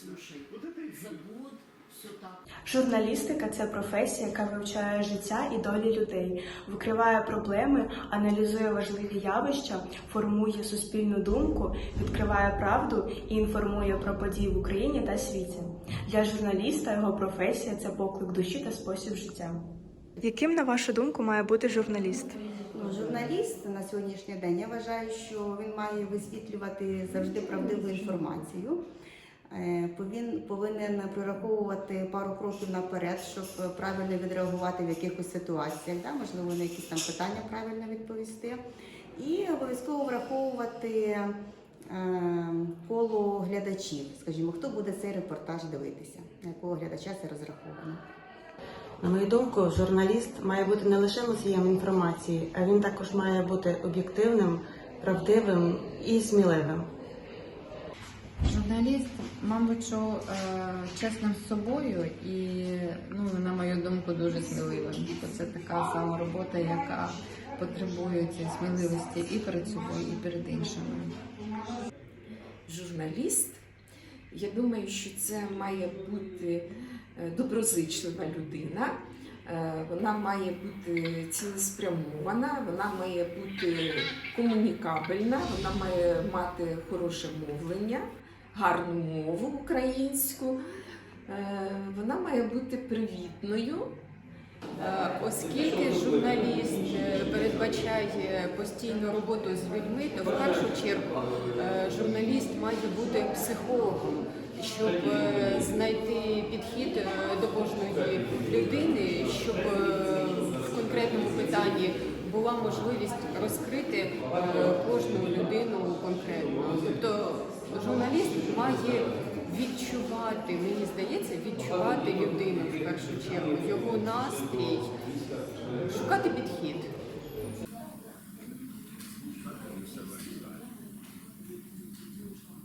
слушай, забудь. Журналістика це професія, яка вивчає життя і долі людей, викриває проблеми, аналізує важливі явища, формує суспільну думку, відкриває правду і інформує про події в Україні та світі. Для журналіста його професія це поклик душі та спосіб життя. Яким, на вашу думку, має бути журналіст? Ну, журналіст на сьогоднішній день я вважаю, що він має висвітлювати завжди правдиву інформацію. Е, Він повинен прораховувати пару кроків наперед, щоб правильно відреагувати в якихось ситуаціях, да? можливо, на якісь там питання правильно відповісти. І обов'язково враховувати е, коло глядачів, скажімо, хто буде цей репортаж дивитися, на якого глядача це розраховано. На мою думку, журналіст має бути не лише носієм інформації, а він також має бути об'єктивним, правдивим і сміливим. Журналіст, мабуть, що е, чесним з собою і, ну, на мою думку, дуже сміливим. Бо це така сама робота, яка потребує цієї сміливості і перед собою, і перед іншими. журналіст. Я думаю, що це має бути е, доброзичлива людина. Е, Вона має бути цілеспрямована, вона має бути комунікабельна, вона має мати хороше мовлення, гарну мову українську. Е, Вона має бути привітною. Е, Оскільки журналіст е, передбачає постійну роботу з людьми, то в першу чергу журналіст має бути психологом, щоб знайти підхід до кожної людини, щоб в конкретному питанні була можливість розкрити кожну людину конкретно має відчувати, мені здається, відчувати людину в першу чергу, його настрій, шукати підхід.